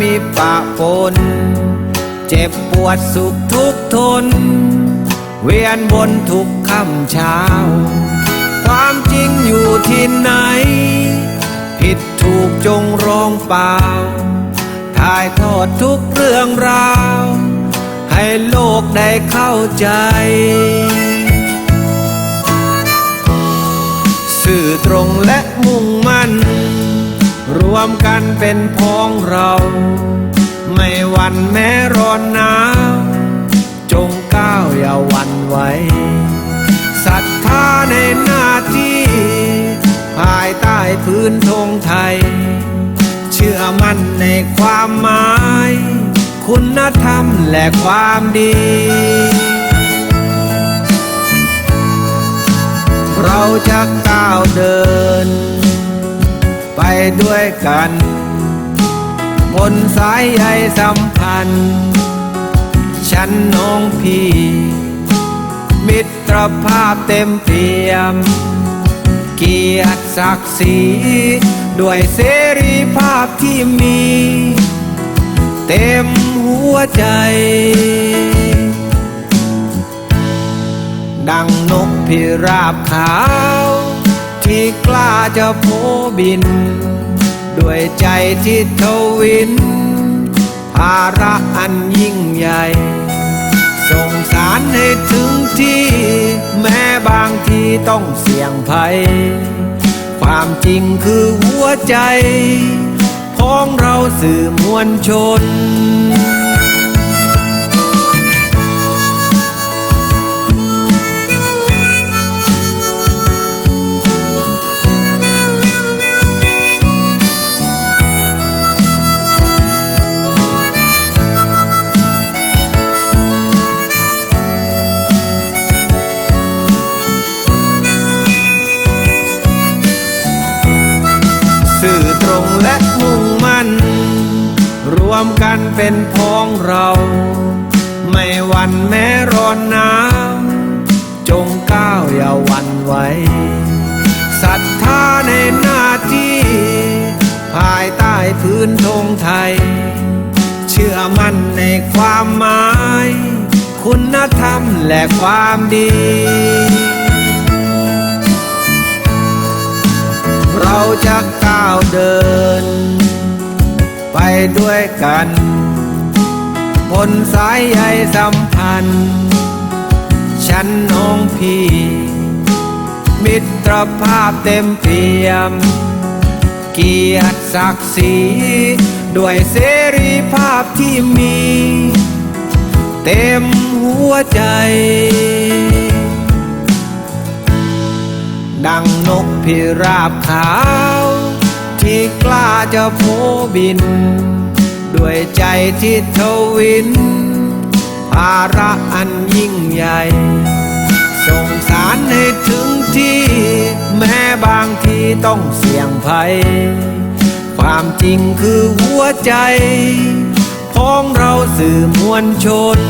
มีปะปน เจ็บปวดสุขทุกทน เวียนวนทุกค่ำเช้า ความจริงอยู่ที่ไหน ผิดถูกจงร้องเปล่าถ่ายทอดทุกเรื่องราว ให้โลกได้เข้าใจ วมกันเป็นพ้องเรา ไม่วันแม้ร้อนหนาวจงก้าวอย่าวันไหวศรัทธาในหน้าที่ ภายใต้พื้นธงไทย เชื่อมั่นในความหมาย คุณธรรมและความดีเราจะก้าวเดิน ด้วยกัน บนสายใยสัมพันธ์ ฉันน้องพี่ มิตรภาพเต็มเปี่ยม เกียรติศักดิ์ศรีด้วยเสรีภาพที่มี เต็มหัวใจ ดังนกพิราบขาว ที่กล้าจะโผบิน ด้วยใจที่ทวิน ภาระอันยิ่งใหญ่ ส่งสารให้ถึงที่แม้บางทีต้องเสี่ยงภัย ความจริงคือหัวใจ ของเราสื่อมวลชน ตรงและมุ่งมั่น รวมกันเป็นพ้องเรา ไม่วันแม้ร้อนหนาวจงก้าวอย่าวันไหวศรัทธาในหน้าที่ ภายใต้พื้นธงไทย เชื่อมั่นในความหมาย คุณธรรมและความดีเราจะ ก้าวเดิน ไปด้วยกันบนสายใยสัมพันธ์ ฉันน้องพี่ มิตรภาพเต็มเปี่ยม เกียรติศักดิ์ศรีด้วยเสรีภาพที่มี เต็มหัวใจ ดังนกพิราบขาว ที่กล้าจะโผบิน ด้วยใจที่ทวิน ภาระอันยิ่งใหญ่ ส่งสารให้ถึงที่ แม้บางทีต้องเสี่ยงภัย ความจริงคือหัวใจพ้องเราสื่อมวลชน